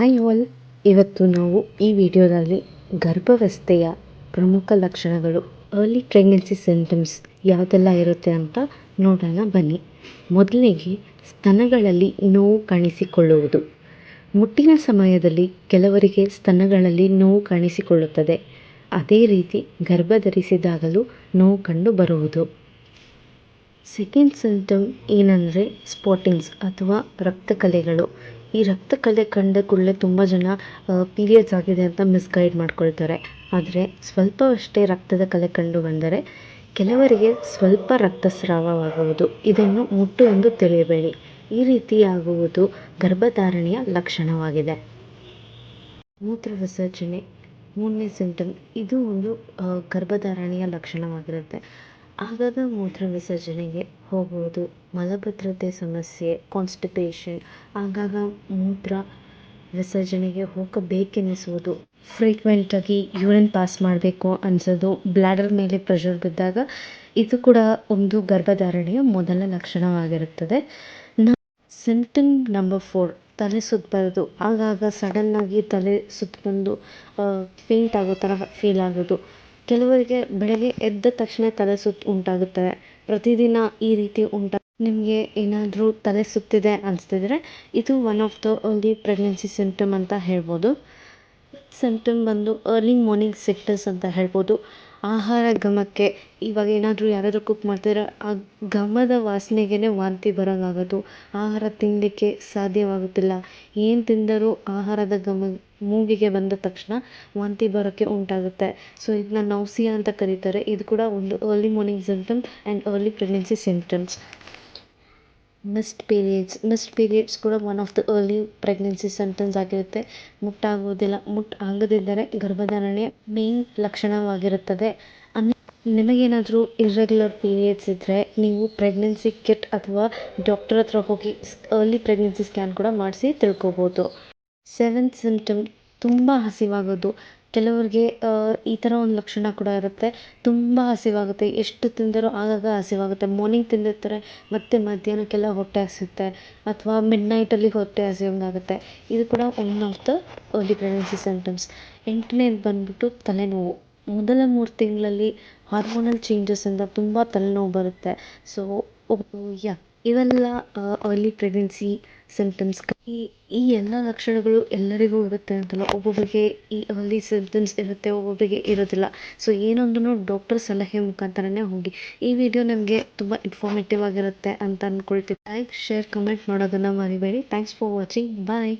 Hi all ಇವತ್ತು ನಾವು ಈ ವಿಡಿಯೋದಲ್ಲಿ ಗರ್ಭಾವಸ್ಥೆಯ ಪ್ರಮುಖ ಲಕ್ಷಣಗಳು ಅರ್ಲಿ ಪ್ರೆಗ್ನೆನ್ಸಿ ಸಿಂಟಮ್ಸ್ ಯಾವುದೆಲ್ಲ ಇರುತ್ತೆ ಅಂತ ನೋಡೋಣ ಬನ್ನಿ. ಮೊದಲಿಗೆ ಸ್ತನಗಳಲ್ಲಿ ನೋವು ಕಾಣಿಸಿಕೊಳ್ಳುವುದು. ಮುಟ್ಟಿನ ಸಮಯದಲ್ಲಿ ಕೆಲವರಿಗೆ ಸ್ತನಗಳಲ್ಲಿ ನೋವು ಕಾಣಿಸಿಕೊಳ್ಳುತ್ತದೆ. ಅದೇ ರೀತಿ ಗರ್ಭ ಧರಿಸಿದಾಗಲೂ ನೋವು ಕಂಡು ಬರುವುದು ಸೆಕೆಂಡ್ ಸಿಂಟಮ್ ಏನಂದರೆ ಸ್ಪಾಟಿಂಗ್ಸ್ ಅಥವಾ ರಕ್ತ ಕಲೆಗಳು ಈ ರಕ್ತ ಕಲೆ ಕಂಡ ಕೂಡಲೇ ತುಂಬ ಜನ ಪೀರಿಯಡ್ಸ್ ಆಗಿದೆ ಅಂತ ಮಿಸ್ಗೈಡ್ ಮಾಡ್ಕೊಳ್ತಾರೆ. ಆದರೆ ಸ್ವಲ್ಪವಷ್ಟೇ ರಕ್ತದ ಕಲೆ ಕಂಡು ಬಂದರೆ ಕೆಲವರಿಗೆ ಸ್ವಲ್ಪ ರಕ್ತಸ್ರಾವವಾಗುವುದು. ಇದನ್ನು ಮುಟ್ಟು ಎಂದು ತಿಳಿಯಬೇಡಿ ಈ ರೀತಿ ಆಗುವುದು ಗರ್ಭಧಾರಣೆಯ ಲಕ್ಷಣವಾಗಿದೆ. ಮೂತ್ರ ವಿಸರ್ಜನೆ, ಮೂರನೇ ಸಿಂಟಮ್ ಇದು ಒಂದು ಗರ್ಭಧಾರಣೆಯ ಲಕ್ಷಣವಾಗಿರುತ್ತೆ. ಆಗಾಗ ಮೂತ್ರ ವಿಸರ್ಜನೆಗೆ ಹೋಗುವುದು ಮಲಬದ್ಧತೆ ಸಮಸ್ಯೆ ಕಾನ್ಸ್ಟಿಪೇಷನ್ ಆಗಾಗ ಮೂತ್ರ ವಿಸರ್ಜನೆಗೆ ಹೋಗಬೇಕೆನಿಸುವುದು. ಫ್ರೀಕ್ವೆಂಟಾಗಿ ಯೂರಿನ್ ಪಾಸ್ ಮಾಡಬೇಕು ಅನಿಸೋದು. ಬ್ಲ್ಯಾಡರ್ ಮೇಲೆ ಪ್ರೆಷರ್ ಬಿದ್ದಾಗ ಇದು ಕೂಡ ಒಂದು ಗರ್ಭಧಾರಣೆಯ ಮೊದಲ ಲಕ್ಷಣವಾಗಿರುತ್ತದೆ. ನ ಸಿಂಪ್ಟಮ್ ನಂಬರ್ ಫೋರ್ ತಲೆ ಸುತ್ತಬಾರದು. ಆಗಾಗ ಸಡನ್ನಾಗಿ ತಲೆ ಸುತ್ತಬಂದು ಫೇಂಟ್ ಆಗೋ ಥರ ಫೀಲ್ ಆಗೋದು. ಕೆಲವರಿಗೆ ಬೆಳಗ್ಗೆ ಎದ್ದ ತಕ್ಷಣ ತಲೆ ಸುತ್ತು ಉಂಟಾಗುತ್ತದೆ ಪ್ರತಿದಿನ ಈ ರೀತಿ ಉಂಟಾ. ನಿಮಗೆ ಏನಾದರೂ ತಲೆ ಸುತ್ತಿದೆ ಅನಿಸ್ತಿದ್ರೆ ಇದು one of the early pregnancy symptom ಅಂತ ಹೇಳ್ಬೋದು. ಸಿಂಟಮ್ ಬಂದು ಅರ್ಲಿ ಮಾರ್ನಿಂಗ್ ಸಿಕ್ನೆಸ್ ಅಂತ ಹೇಳ್ಬೋದು. ಆಹಾರ ಘಮಕ್ಕೆ. ಇವಾಗ ಏನಾದರೂ ಯಾರಾದರೂ ಕುಕ್ ಮಾಡ್ತಿದ್ರೆ ಆ ಘಮದ ವಾಸನೆಗೇನೆ ವಾಂತಿ ಬರೋಂಗಾಗೋದು ಆಹಾರ ತಿನ್ನಲಿಕ್ಕೆ ಸಾಧ್ಯವಾಗುತ್ತಿಲ್ಲ. ಏನು ತಿಂದರೂ ಆಹಾರದ ಘಮ ಮೂಗಿಗೆ ಬಂದ ತಕ್ಷಣ ವಾಂತಿ ಬರೋಕ್ಕೆ ಉಂಟಾಗುತ್ತೆ. ಸೊ ಇದನ್ನ ನೌಸಿಯಾ ಅಂತ ಕರೀತಾರೆ. ಇದು ಕೂಡ ಒಂದು early morning symptom and early pregnancy symptoms missed periods missed periods ಕೂಡ one of the early pregnancy symptoms ಆಗಿರುತ್ತೆ. ಮುಟ್ಟಾಗುವುದಿಲ್ಲ ಮುಟ್ಟು ಆಗದಿದ್ದರೆ ಗರ್ಭಧಾರಣೆಯ ಮೇನ್ ಲಕ್ಷಣವಾಗಿರುತ್ತದೆ. ಅನ್ ನಿಮಗೇನಾದರೂ ಇರ್ರೆಗ್ಯುಲರ್ ಪೀರಿಯಡ್ಸ್ ಇದ್ದರೆ ನೀವು ಪ್ರೆಗ್ನೆನ್ಸಿ ಕಿಟ್ ಅಥವಾ ಡಾಕ್ಟರ್ ಹತ್ರ ಹೋಗಿ ಅರ್ಲಿ ಪ್ರೆಗ್ನೆನ್ಸಿ ಸ್ಕ್ಯಾನ್ ಕೂಡ ಮಾಡಿಸಿ ತಿಳ್ಕೊಬೋದು. ಸೆವೆಂತ್ ಸಿಂಟಮ್ ತುಂಬ ಹಸಿವಾಗೋದು. ಕೆಲವ್ರಿಗೆ ಈ ಥರ ಒಂದು ಲಕ್ಷಣ ಕೂಡ ಇರುತ್ತೆ. ತುಂಬ ಹಸಿವಾಗುತ್ತೆ. ಎಷ್ಟು ತಿಂದರೂ ಆಗಾಗ ಹಸಿವಾಗುತ್ತೆ. ಮಾರ್ನಿಂಗ್ ತಿಂದಿರ್ತಾರೆ, ಮತ್ತು ಮಧ್ಯಾಹ್ನಕ್ಕೆಲ್ಲ ಹೊಟ್ಟೆ ಹಸಿಯುತ್ತೆ, ಅಥವಾ ಮಿಡ್ ನೈಟಲ್ಲಿ ಹೊಟ್ಟೆ ಹಸಿಯೋಂಗಾಗುತ್ತೆ ಇದು ಕೂಡ one of the early pregnancy symptoms ಎಂಟನೇದು ಬಂದ್ಬಿಟ್ಟು ತಲೆನೋವು. ಮೊದಲ ಮೂರು ತಿಂಗಳಲ್ಲಿ ಹಾರ್ಮೋನಲ್ ಚೇಂಜಸ್ಸಿಂದ ತುಂಬ ತಲೆನೋವು ಬರುತ್ತೆ. ಸೊ ಯಾ ಇವೆಲ್ಲ ಅರ್ಲಿ ಪ್ರೆಗ್ನೆನ್ಸಿ ಸಿಂಟಮ್ಸ್ ಈ ಈ ಎಲ್ಲ ಲಕ್ಷಣಗಳು ಎಲ್ಲರಿಗೂ ಇರುತ್ತೆ ಅಂತಲ್ಲ. ಒಬ್ಬೊಬ್ಬರಿಗೆ ಈ ಅರ್ಲಿ ಸಿಂಟಮ್ಸ್ ಇರುತ್ತೆ ಒಬ್ಬೊಬ್ಬರಿಗೆ ಇರೋದಿಲ್ಲ. ಸೊ ಏನೊಂದನ್ನು ಡಾಕ್ಟರ್ ಸಲಹೆ ಮುಖಾಂತರನೇ ಹೋಗಿ. ಈ ವಿಡಿಯೋ ನಿಮಗೆ ತುಂಬ ಇನ್ಫಾರ್ಮೇಟಿವ್ ಆಗಿರುತ್ತೆ ಅಂತ ಅಂದ್ಕೊಳ್ತೀನಿ ಲೈಕ್ ಶೇರ್ ಕಮೆಂಟ್ ಮಾಡೋದನ್ನು ಮರಿಬೇಡಿ. Thanks for watching bye